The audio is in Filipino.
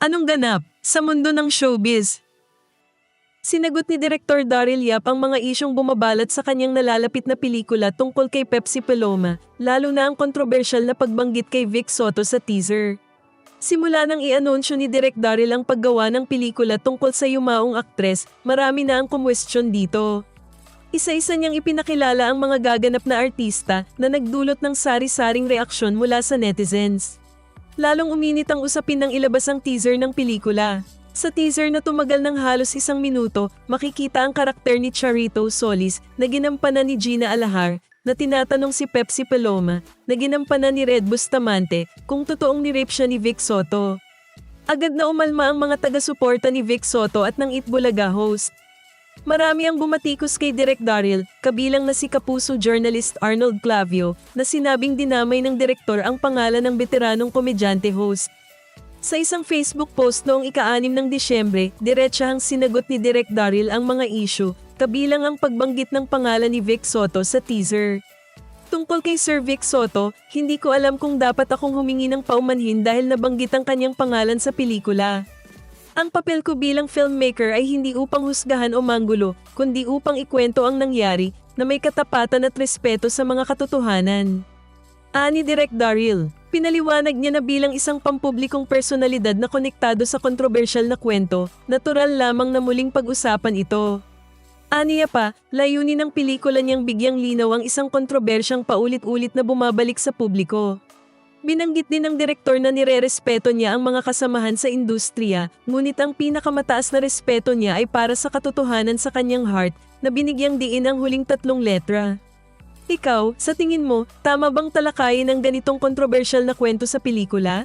Anong ganap sa mundo ng showbiz? Sinagot ni Direktor Daryl Yap ang mga isyong bumabalat sa kanyang nalalapit na pelikula tungkol kay Pepsi Paloma, lalo na ang kontrobersyal na pagbanggit kay Vic Soto sa teaser. Simula nang i-anunsyo ni Direk Daryl ang paggawa ng pelikula tungkol sa yumaong aktres, marami na ang kumwestiyon dito. Isa-isa niyang ipinakilala ang mga gaganap na artista na nagdulot ng sari-saring reaksyon mula sa netizens. Lalong uminit ang usapin ng ilabas ang teaser ng pelikula. Sa teaser na tumagal ng halos isang minuto, makikita ang karakter ni Charito Solis na ginampanan ni Gina Alahar na tinatanong si Pepsi Paloma na ginampanan ni Red Bustamante kung totoong ni-rape siya ni Vic Soto. Agad na umalma ang mga taga-suporta ni Vic Soto at ng Itbulaga host. Marami ang bumatikos kay Direk Daryl, kabilang na si kapuso journalist Arnold Clavio, na sinabing dinamay ng direktor ang pangalan ng veteranong komedyante host. Sa isang Facebook post noong ika-anim ng Disyembre, diretsahang sinagot ni Direk Daryl ang mga issue, kabilang ang pagbanggit ng pangalan ni Vic Soto sa teaser. Tungkol kay Sir Vic Soto, hindi ko alam kung dapat akong humingi ng paumanhin dahil nabanggit ang kanyang pangalan sa pelikula. Ang papel ko bilang filmmaker ay hindi upang husgahan o manggulo, kundi upang ikwento ang nangyari na may katapatan at respeto sa mga katotohanan. Ani Direk Daryl, pinaliwanag niya na bilang isang pampublikong personalidad na konektado sa kontrobersyal na kwento, natural lamang na muling pag-usapan ito. Aniya pa, layunin ng pelikula niyang bigyang linaw ang isang kontrobersyang paulit-ulit na bumabalik sa publiko. Binanggit din ng direktor na nirerespeto niya ang mga kasamahan sa industriya, ngunit ang pinakamataas na respeto niya ay para sa katotohanan sa kanyang heart na binigyang diin ang huling tatlong letra. Ikaw, sa tingin mo, tama bang talakayin ang ganitong kontrobersyal na kwento sa pelikula?